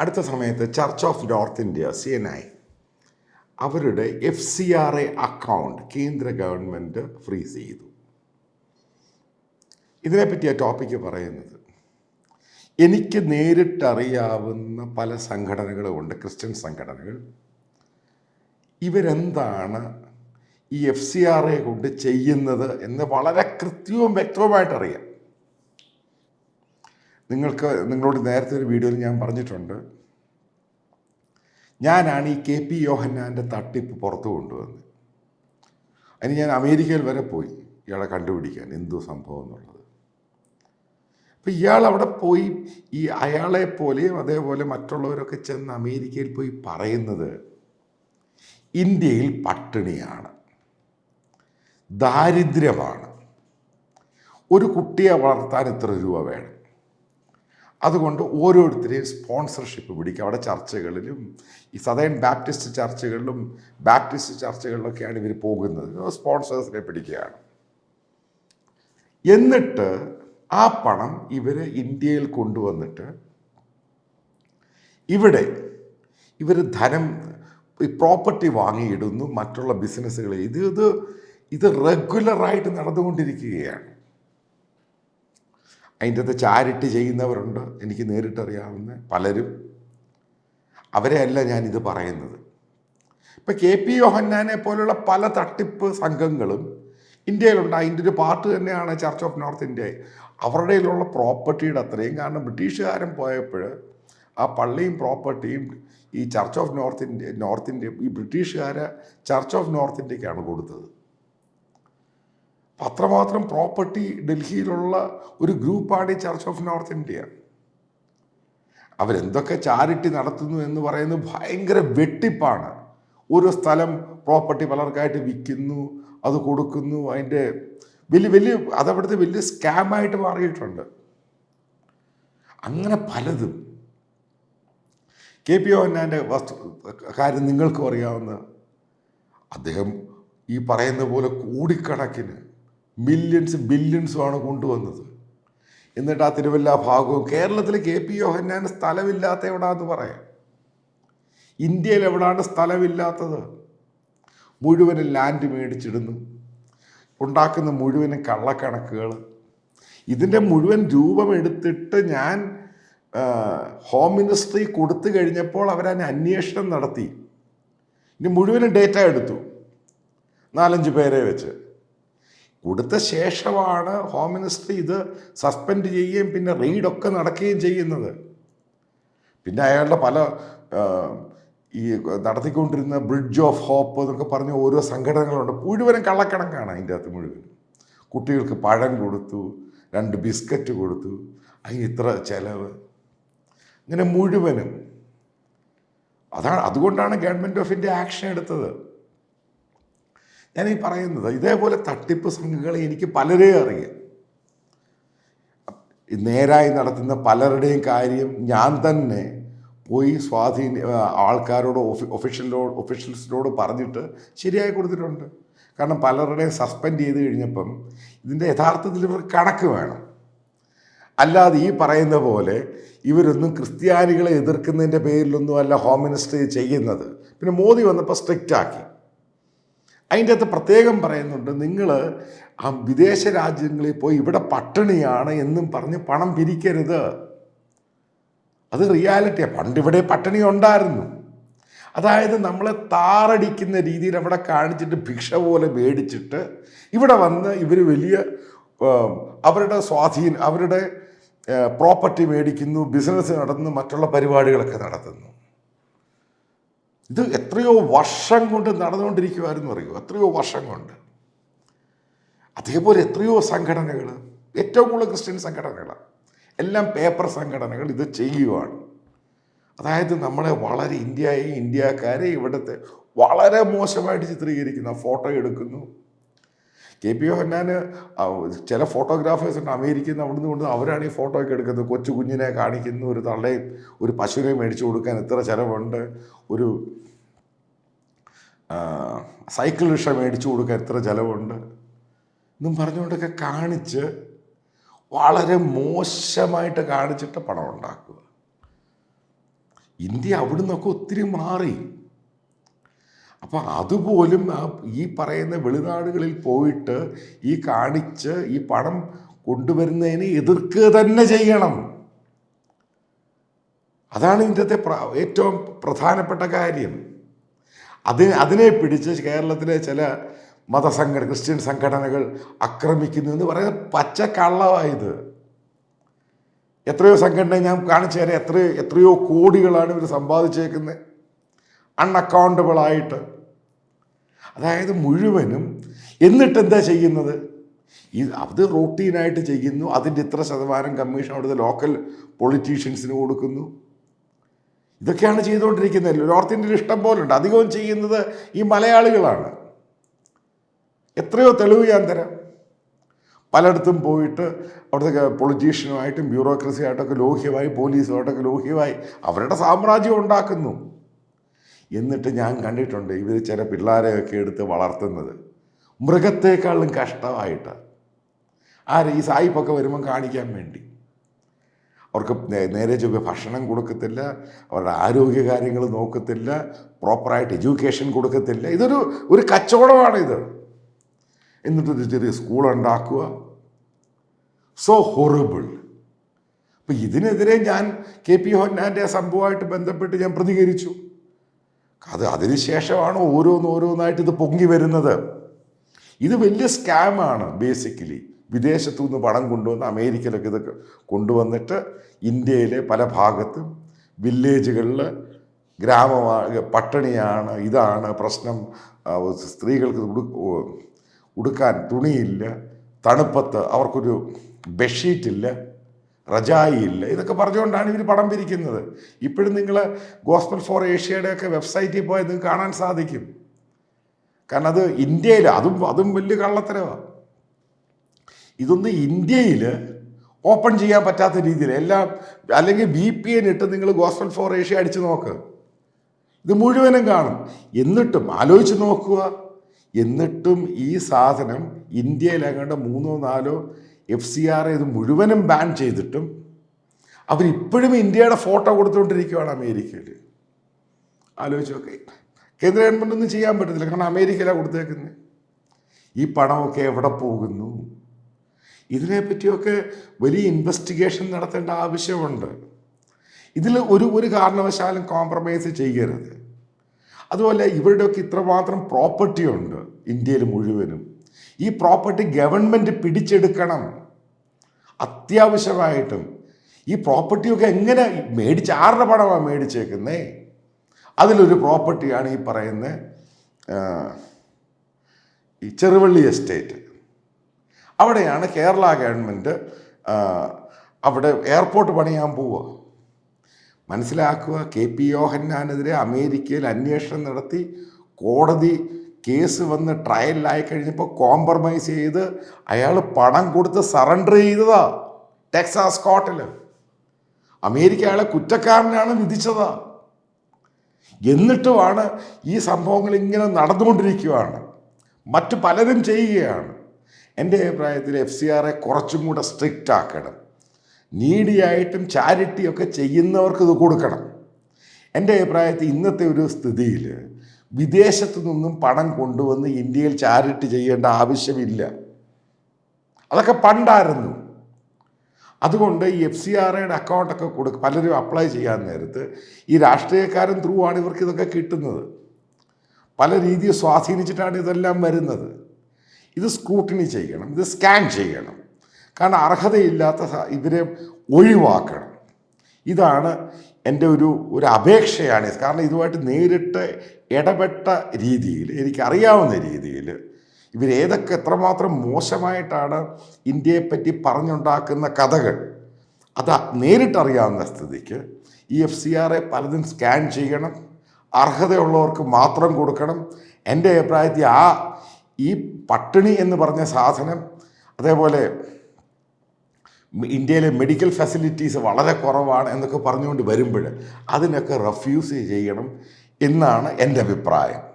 അടുത്ത സമയത്ത് church of north India C N I അവരുടെ F C R A account കേന്ദ്ര ഗവൺമെന്റ് ഫ്രീസ് ചെയ്തു. ഇതിനെപ്പറ്റിയ ടോപ്പിക്ക് പറയുന്നത് എനിക്ക് നേരിട്ടറിയാവുന്ന പല സംഘടനകളുമുണ്ട് ക്രിസ്ത്യൻ സംഘടനകൾ. ഇവരെന്താണ് ഈ എഫ് സി ആർ എ കൊണ്ട് ചെയ്യുന്നത് എന്ന് വളരെ കൃത്യവും വ്യക്തവുമായിട്ട് അറിയാം നിങ്ങൾക്ക് നിങ്ങളോട് നേരത്തെ ഒരു വീഡിയോയിൽ ഞാൻ പറഞ്ഞിട്ടുണ്ട്. ഞാനാണ് ഈ കെ പി യോഹന്നാന്റെ തട്ടിപ്പ് പുറത്തു കൊണ്ടുവന്നത്. അതിന് ഞാൻ അമേരിക്കയിൽ വരെ പോയി ഇയാളെ കണ്ടുപിടിക്കാൻ എന്തു സംഭവം എന്നുള്ളത്. അപ്പം ഇയാൾ അവിടെ പോയി ഈ അയാളെ പോലെയും അതേപോലെ മറ്റുള്ളവരൊക്കെ ചെന്ന് അമേരിക്കയിൽ പോയി പറയുന്നത് ഇന്ത്യയിൽ പട്ടിണിയാണ്. ദാരിദ്ര്യമാണ്. ഒരു കുട്ടിയെ വളർത്താൻ ഇത്ര രൂപ വേണം. അതുകൊണ്ട് ഓരോരുത്തരെയും സ്പോൺസർഷിപ്പ് പിടിക്കുക അവിടെ ചർച്ചകളിലും ഈ സദയൻ ബാപ്റ്റിസ്റ്റ് ചർച്ചകളിലും ബാപ്റ്റിസ്റ്റ് ചർച്ചകളിലൊക്കെയാണ് ഇവർ പോകുന്നത്. സ്പോൺസേഴ്സിനെ പിടിക്കുകയാണ്. എന്നിട്ട് ആ പണം ഇവർ ഇന്ത്യയിൽ കൊണ്ടുവന്നിട്ട് ഇവിടെ ഇവർ ധനം ഈ പ്രോപ്പർട്ടി വാങ്ങിയിടുന്നു മറ്റുള്ള ബിസിനസ്സുകൾ ഇത് ഇത് ഇത് റെഗുലറായിട്ട് നടന്നുകൊണ്ടിരിക്കുകയാണ്. അതിന്റെ അകത്ത് ചാരിറ്റി ചെയ്യുന്നവരുണ്ട്? എനിക്ക് നേരിട്ടറിയാവുന്ന പലരും. അവരെ അല്ല ഞാനിത് പറയുന്നത്. ഇപ്പം കെ പി യോഹന്നാനെ പോലുള്ള പല തട്ടിപ്പ് സംഘങ്ങളും ഇന്ത്യയിലുണ്ട്. അതിന്റെ ഒരു പാർട്ട് തന്നെയാണ് ചർച്ച് ഓഫ് നോർത്ത് ഇന്ത്യ. അവരുടെ കയ്യിലുള്ള പ്രോപ്പർട്ടിയുടെ അത്രയും കാരണം ബ്രിട്ടീഷുകാരൻ പോയപ്പോൾ ആ പള്ളിയും പ്രോപ്പർട്ടിയും ഈ church of north India north India ഈ ബ്രിട്ടീഷുകാരെ ചർച്ച് ഓഫ് നോർത്ത് ഇന്ത്യക്കാണ് കൊടുത്തത്. അത്രമാത്രം പ്രോപ്പർട്ടി ഡൽഹിയിലുള്ള ഒരു ഗ്രൂപ്പാണ് ഈ ചർച്ച് ഓഫ് നോർത്ത് ഇന്ത്യ അവരെന്തൊക്കെ ചാരിറ്റി നടത്തുന്നു എന്ന് പറയുന്നത് ഭയങ്കര വെട്ടിപ്പാണ്. ഒരു സ്ഥലം പ്രോപ്പർട്ടി പലർക്കായിട്ട് വിൽക്കുന്നു അത് കൊടുക്കുന്നു അതിന്റെ വലിയ വലിയ അതവിടുത്തെ വലിയ സ്കാമായിട്ട് മാറിയിട്ടുണ്ട്. അങ്ങനെ പലതും. കെ പി ഒന്നാന്റെ വസ്തു കാര്യം നിങ്ങൾക്കും അറിയാവുന്ന അദ്ദേഹം ഈ പറയുന്ന പോലെ കോടിക്കണക്കിന് മില്യൺസ് ബില്യൺസുമാണ് കൊണ്ടുവന്നത്. എന്നിട്ട് ആ തിരുവല്ല ഭാഗവും കേരളത്തിൽ കെ പി യോഹന്നാൻ സ്ഥലമില്ലാത്ത എവിടാന്ന് പറയാം. ഇന്ത്യയിൽ എവിടാണ് സ്ഥലമില്ലാത്തത്? മുഴുവനും ലാൻഡ് മേടിച്ചിടുന്നു. ഉണ്ടാക്കുന്ന മുഴുവനും കള്ളക്കണക്കുകൾ ഇതിന്റെ മുഴുവൻ രൂപം എടുത്തിട്ട് ഞാൻ ഹോം മിനിസ്ട്രി കൊടുത്തു കഴിഞ്ഞപ്പോൾ അവരതിന് അന്വേഷണം നടത്തി. ഇനി മുഴുവനും ഡേറ്റ എടുത്തു. നാലഞ്ച് പേരെ വെച്ച്. കൊടുത്ത ശേഷമാണ് ഹോം മിനിസ്റ്റർ ഇത് സസ്പെൻഡ് ചെയ്യുകയും പിന്നെ റെയ്ഡൊക്കെ നടക്കുകയും ചെയ്യുന്നത്. പിന്നെ അയാളുടെ പല ഈ നടത്തിക്കൊണ്ടിരുന്ന ബ്രിഡ്ജ് ഓഫ് ഹോപ്പ് എന്നൊക്കെ പറഞ്ഞ ഓരോ സംഘടനകളുണ്ട്. മുഴുവനും കള്ളക്കണക്കാണ് അതിന്റെ അകത്ത് മുഴുവൻ കുട്ടികൾക്ക് പഴം കൊടുത്തു രണ്ട് ബിസ്ക്കറ്റ് കൊടുത്തു അതിന് ഇത്ര ചിലവ്. ഇങ്ങനെ മുഴുവനും. അതാണ് അതുകൊണ്ടാണ് ഗവൺമെന്റ് ഓഫ് ഇന്ത്യ ആക്ഷൻ എടുത്തത്. ഞാൻ ഈ പറയുന്നത് ഇതേപോലെ തട്ടിപ്പ് സംഘങ്ങളെ എനിക്ക് പലരെയും അറിയാം. നേരായി നടത്തുന്ന പലരുടെയും കാര്യം ഞാൻ തന്നെ പോയി സ്വാധീന ആൾക്കാരോട് ഒഫി ഒഫീഷ്യലോട് ഒഫീഷ്യൽസിനോട് പറഞ്ഞിട്ട് ശരിയായി കൊടുത്തിട്ടുണ്ട്. കാരണം പലരുടെയും സസ്പെൻഡ് ചെയ്ത് കഴിഞ്ഞപ്പം ഇതിന്റെ യഥാർത്ഥത്തിൽ ഇവർക്ക് കണക്ക് വേണം. അല്ലാതെ ഈ പറയുന്ന പോലെ ഇവരൊന്നും ക്രിസ്ത്യാനികളെ എതിർക്കുന്നതിന്റെ പേരിലൊന്നും അല്ല ഹോം മിനിസ്റ്റർ ചെയ്യുന്നത്. പിന്നെ മോദി വന്നപ്പോൾ സ്ട്രിക്റ്റ് ആക്കി അതിന്റെ അകത്ത് പ്രത്യേകം പറയുന്നുണ്ട് നിങ്ങൾ ആ വിദേശ രാജ്യങ്ങളിൽ പോയി ഇവിടെ പട്ടിണിയാണ് എന്നും പറഞ്ഞ് പണം പിരിക്കരുത്. അത് റിയാലിറ്റിയാണ് പണ്ട് ഇവിടെ പട്ടിണി ഉണ്ടായിരുന്നു. അതായത് നമ്മളെ താറടിക്കുന്ന രീതിയിൽ അവിടെ കാണിച്ചിട്ട് ഭിക്ഷ പോലെ മേടിച്ചിട്ട് ഇവിടെ വന്ന് ഇവർ വലിയ അവരുടെ സ്വാധീനം അവരുടെ പ്രോപ്പർട്ടി മേടിക്കുന്നു ബിസിനസ് നടന്നു മറ്റുള്ള പരിപാടികളൊക്കെ നടത്തുന്നു. ഇത് എത്രയോ വർഷം കൊണ്ട് നടന്നുകൊണ്ടിരിക്കുമായിരുന്നു അറിയോ എത്രയോ വർഷം കൊണ്ട്. അതേപോലെ എത്രയോ സംഘടനകൾ ഏറ്റവും കൂടുതൽ ക്രിസ്ത്യൻ സംഘടനകളാണ് എല്ലാം പേപ്പർ സംഘടനകൾ ഇത് ചെയ്യുവാണ്. അതായത് നമ്മളെ വളരെ ഇന്ത്യയെ ഇന്ത്യക്കാരെ ഇവിടുത്തെ വളരെ മോശമായിട്ട് ചിത്രീകരിക്കുന്ന ഫോട്ടോ എടുക്കുന്നു. കെ പി ഹന്നാൻ ചില ഫോട്ടോഗ്രാഫേഴ്സ് ഉണ്ട് അമേരിക്കയിൽ നിന്ന് അവിടുന്ന് കൊണ്ട് അവരാണ് ഈ ഫോട്ടോ ഒക്കെ എടുക്കുന്നത്. കൊച്ചു കുഞ്ഞിനെ കാണിക്കുന്നു ഒരു തള്ളയും ഒരു പശുവിനെ മേടിച്ചു കൊടുക്കാൻ എത്ര ചിലവുണ്ട്? ഒരു സൈക്കിൾ റിക്ഷ മേടിച്ചു കൊടുക്കാൻ എത്ര ചിലവുണ്ട്? എന്നും പറഞ്ഞുകൊണ്ടൊക്കെ കാണിച്ച് വളരെ മോശമായിട്ട് കാണിച്ചിട്ട് പണം ഉണ്ടാക്കുക. ഇന്ത്യ അവിടുന്നൊക്കെ ഒത്തിരി മാറി. അപ്പം അതുപോലും ഈ പറയുന്ന വെളിനാടുകളിൽ പോയിട്ട് ഈ കാണിച്ച് ഈ പണം കൊണ്ടുവരുന്നതിനെ എതിർക്കുക തന്നെ ചെയ്യണം. അതാണ് ഇന്നത്തെ ഏറ്റവും പ്രധാനപ്പെട്ട കാര്യം. അതിന് അതിനെ പിടിച്ച് കേരളത്തിലെ ചില മതസംഘടന ക്രിസ്ത്യൻ സംഘടനകൾ ആക്രമിക്കുന്നു എന്ന് പറയുന്നത് പച്ച കള്ളമായത് എത്രയോ സംഘടന ഞാൻ കാണിച്ചു തരാം. എത്ര എത്രയോ കോടികളാണ് ഇവർ സമ്പാദിച്ചേക്കുന്നത് അൺഅക്കൗണ്ടബിൾ ആയിട്ട് അതായത് മുഴുവനും എന്നിട്ട് എന്താ ചെയ്യുന്നത്? ഈ അത് റൂട്ടീനായിട്ട് ചെയ്യുന്നു. അതിന്റെ ഇത്ര ശതമാനം കമ്മീഷൻ അവിടുത്തെ ലോക്കൽ പൊളിറ്റീഷ്യൻസിന് കൊടുക്കുന്നു. ഇതൊക്കെയാണ് ചെയ്തുകൊണ്ടിരിക്കുന്നത്. നോർത്ത് ഇന്ത്യയിൽ ഇഷ്ടം പോലെ ഉണ്ട് അധികവും ചെയ്യുന്നത് ഈ മലയാളികളാണ്. എത്രയോ തെളിവ് ഞാൻ തരാം. പലയിടത്തും പോയിട്ട് അവിടുത്തെ പൊളിറ്റീഷ്യനുമായിട്ടും ബ്യൂറോക്രസിയായിട്ടൊക്കെ ലോഹ്യമായി പോലീസുമായിട്ടൊക്കെ ലോഹ്യമായി അവരുടെ സാമ്രാജ്യം ഉണ്ടാക്കുന്നു. എന്നിട്ട് ഞാൻ കണ്ടിട്ടുണ്ട് ഇവർ ചില പിള്ളേരെയൊക്കെ എടുത്ത് വളർത്തുന്നത്. മൃഗത്തെക്കാളും കഷ്ടമായിട്ട്. ആര് ഈ സായിപ്പൊക്കെ വരുമ്പം കാണിക്കാൻ വേണ്ടി. അവർക്ക് നേരെ ചൊവ്വ ഭക്ഷണം കൊടുക്കത്തില്ല അവരുടെ ആരോഗ്യ കാര്യങ്ങൾ നോക്കത്തില്ല പ്രോപ്പറായിട്ട് എഡ്യൂക്കേഷൻ കൊടുക്കത്തില്ല. ഇതൊരു ഒരു കച്ചവടമാണ് കച്ചവടമാണിത് എന്നിട്ടൊരു ചെറിയ സ്കൂൾ ഉണ്ടാക്കുക. സോ ഹൊറിബിൾ അപ്പം ഇതിനെതിരെ ഞാൻ കെ പി ഹൊന്നാന്റെ സംഭവമായിട്ട് ബന്ധപ്പെട്ട് ഞാൻ പ്രതികരിച്ചു. അത് അതിനുശേഷമാണ് ഓരോന്ന് ഓരോന്നായിട്ട് ഇത് പൊങ്ങി വരുന്നത്. ഇത് വലിയ സ്കാമാണ് ബേസിക്കലി വിദേശത്തു നിന്ന് പണം കൊണ്ടുവന്ന് അമേരിക്കയിലൊക്കെ ഇത് കൊണ്ടുവന്നിട്ട് ഇന്ത്യയിലെ പല ഭാഗത്തും വില്ലേജുകളിൽ ഗ്രാമ പട്ടിണിയാണ് ഇതാണ് പ്രശ്നം. സ്ത്രീകൾക്ക് ഉടുക്കാൻ തുണിയില്ല തണുപ്പത്ത് അവർക്കൊരു ബെഡ്ഷീറ്റില്ല റജായി ഇല്ല ഇതൊക്കെ പറഞ്ഞുകൊണ്ടാണ് ഇവർ പടം പിരിക്കുന്നത്. ഇപ്പോഴും നിങ്ങൾ ഗോസ്പൽ ഫോർ ഏഷ്യയുടെ ഒക്കെ വെബ്സൈറ്റിൽ പോയാൽ നിങ്ങൾക്ക് കാണാൻ സാധിക്കും. കാരണം അത് ഇന്ത്യയിൽ അതും അതും വലിയ കള്ളത്തരമാണ് ഇതൊന്നും ഇന്ത്യയിൽ ഓപ്പൺ ചെയ്യാൻ പറ്റാത്ത രീതിയിൽ എല്ലാം അല്ലെങ്കിൽ വി പി എൻ ഇട്ട് നിങ്ങൾ ഗോസ്പൽ ഫോർ ഏഷ്യ അടിച്ചു നോക്ക്. ഇത് മുഴുവനും കാണും. എന്നിട്ടും ആലോചിച്ച് നോക്കുക. എന്നിട്ടും ഈ സാധനം ഇന്ത്യയിലെങ്ങാണ്ട് മൂന്നോ നാലോ എഫ് സി ആർ ഇത് മുഴുവനും ബാൻ ചെയ്തിട്ടും അവരിപ്പോഴും ഇന്ത്യയുടെ ഫോട്ടോ കൊടുത്തുകൊണ്ടിരിക്കുകയാണ് അമേരിക്കയിൽ. ആലോചിച്ച് നോക്കെ. കേന്ദ്ര ഗവൺമെന്റ് ഒന്നും ചെയ്യാൻ പറ്റത്തില്ല. കാരണം അമേരിക്കയിലാണ് കൊടുത്തേക്കുന്നത് ഈ പണമൊക്കെ എവിടെ പോകുന്നു? ഇതിനെപ്പറ്റിയൊക്കെ വലിയ ഇൻവെസ്റ്റിഗേഷൻ നടത്തേണ്ട ആവശ്യമുണ്ട്. ഇതിൽ ഒരു ഒരു കാരണവശാലും കോംപ്രമൈസ് ചെയ്യരുത്. അതുപോലെ ഇവരുടെയൊക്കെ ഇത്രമാത്രം പ്രോപ്പർട്ടി ഉണ്ട് ഇന്ത്യയിൽ മുഴുവനും. ഈ പ്രോപ്പർട്ടി ഗവൺമെന്റ് പിടിച്ചെടുക്കണം. അത്യാവശ്യമായിട്ടും ഈ പ്രോപ്പർട്ടിയൊക്കെ എങ്ങനെ മേടിച്ച് ആരുടെ പണമാണ് മേടിച്ചേക്കുന്നേ? അതിലൊരു പ്രോപ്പർട്ടിയാണ് ഈ പറയുന്ന ഈ ചെറുവള്ളി എസ്റ്റേറ്റ്. അവിടെയാണ് കേരള ഗവൺമെന്റ് അവിടെ എയർപോർട്ട് പണിയാൻ പോവുക. മനസ്സിലാക്കുക കെ പി യോഹന്നാനെതിരെ അമേരിക്കയിൽ അന്വേഷണം നടത്തി കോടതി കേസ് വന്ന് ട്രയലിലായി കഴിഞ്ഞപ്പോൾ കോംപ്രമൈസ് ചെയ്ത് അയാൾ പണം കൊടുത്ത് സറണ്ടർ ചെയ്തതാ ടെക്സാസ് കോർട്ടിൽ അമേരിക്ക അയാളെ കുറ്റക്കാരനാണ് വിധിച്ചതാ. എന്നിട്ടുമാണ് ഈ സംഭവങ്ങൾ ഇങ്ങനെ നടന്നുകൊണ്ടിരിക്കുകയാണ്. മറ്റു പലരും ചെയ്യുകയാണ്. എന്റെ അഭിപ്രായത്തിൽ എഫ് സി ആറെ കുറച്ചും കൂടെ സ്ട്രിക്റ്റ് ആക്കണം. നീഡിയായിട്ടും ചാരിറ്റിയൊക്കെ ചെയ്യുന്നവർക്ക് ഇത് കൊടുക്കണം. എന്റെ അഭിപ്രായത്തിൽ ഇന്നത്തെ ഒരു സ്ഥിതിയിൽ വിദേശത്തു നിന്നും പണം കൊണ്ടുവന്ന് ഇന്ത്യയിൽ ചാരിറ്റി ചെയ്യേണ്ട ആവശ്യമില്ല. അതൊക്കെ പണ്ടായിരുന്നു. അതുകൊണ്ട് ഈ എഫ് സി ആർ ഐയുടെ അക്കൗണ്ടൊക്കെ കൊടുക്ക പലരും അപ്ലൈ ചെയ്യാൻ നേരത്ത് ഈ രാഷ്ട്രീയക്കാരൻ ത്രൂ ആണ് ഇവർക്ക് ഇതൊക്കെ കിട്ടുന്നത്. പല രീതിയിൽ സ്വാധീനിച്ചിട്ടാണ് ഇതെല്ലാം വരുന്നത്. ഇത് സ്ക്രൂട്ടിനി ചെയ്യണം ഇത് സ്കാൻ ചെയ്യണം. കാരണം അർഹതയില്ലാത്ത ഇവരെ ഒഴിവാക്കണം. ഇതാണ് എന്റെ ഒരു ഒരു അപേക്ഷയാണ്. കാരണം ഇതുമായിട്ട് നേരിട്ട് ഇടപെട്ട രീതിയിൽ എനിക്കറിയാവുന്ന രീതിയിൽ ഇവരേതൊക്കെ എത്രമാത്രം മോശമായിട്ടാണ് ഇന്ത്യയെപ്പറ്റി പറഞ്ഞുണ്ടാക്കുന്ന കഥകൾ. അത് നേരിട്ടറിയാവുന്ന സ്ഥിതിക്ക് ഈ എഫ് സി ആറെ പലതും സ്കാൻ ചെയ്യണം. അർഹതയുള്ളവർക്ക് മാത്രം കൊടുക്കണം. എന്റെ അഭിപ്രായത്തിൽ ആ ഈ പട്ടിണി എന്ന് പറഞ്ഞ സാധനം അതേപോലെ ഇന്ത്യയിലെ മെഡിക്കൽ ഫെസിലിറ്റീസ് വളരെ കുറവാണ് എന്നൊക്കെ പറഞ്ഞുകൊണ്ട് വരുമ്പോൾ അതിനൊക്കെ റെഫ്യൂസ് ചെയ്യണം എന്നാണ് എന്റെ അഭിപ്രായം.